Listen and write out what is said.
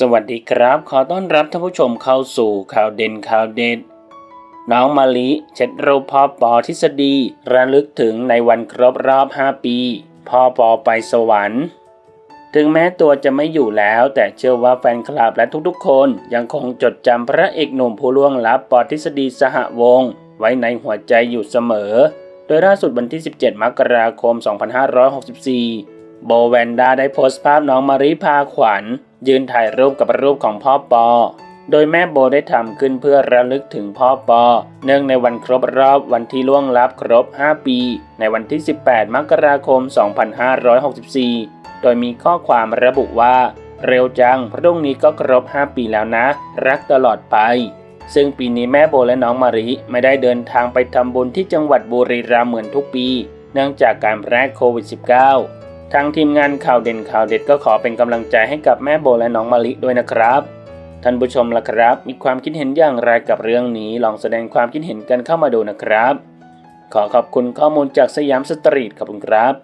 สวัสดีครับ ขอต้อนรับท่านผู้ชมเข้าสู่ข่าวเด่นข่าวเด็ด น้องมาลิเช็ดรูปพ่อปอทฤษฎีระลึกถึงในวันครบรอบ 5 ปี พ่อปอไปสวรรค์ ถึงแม้ตัวจะไม่อยู่แล้ว แต่เชื่อว่าแฟนคลับและทุกๆ คนยังคงจดจำพระเอกหนุ่มผู้ล่วงลับปอทฤษฎีสหวงศ์ไว้ในหัวใจอยู่เสมอ โดยล่าสุดวันที่ 17 มกราคม 2564 โบแวนด้าได้โพสต์ภาพน้องมาริพาขวัญ ยืนถ่ายรูปกับรูปของพ่อปอ โดยแม่โบได้ทำขึ้นเพื่อระลึกถึงพ่อปอ เนื่องในวันครบรอบวันที่ล่วงลับครบ 5 ปี ในวันที่ 18 มกราคม 2564 โดยมีข้อความระบุว่า เร็วจัง พรุ่งนี้ก็ครบ 5 ปีแล้วนะ รักตลอดไปซึ่งปีนี้แม่โบและน้องมาริไม่ได้เดินทางไปทำบุญที่จังหวัดบุรีรัมย์เหมือนทุกปี เนื่องจากการแพร่โควิด -19 ทางทีมงานข่าวเด่นข่าวเด็ดก็ขอเป็นกำลังใจให้กับแม่โบและน้องมาริด้วยนะครับ ท่านผู้ชมล่ะครับ มีความคิดเห็นอย่างไรกับเรื่องนี้ ลองแสดงความคิดเห็นกันเข้ามาดูนะครับ ขอขอบคุณข้อมูลจากสยามสตรีทขอบคุณครับ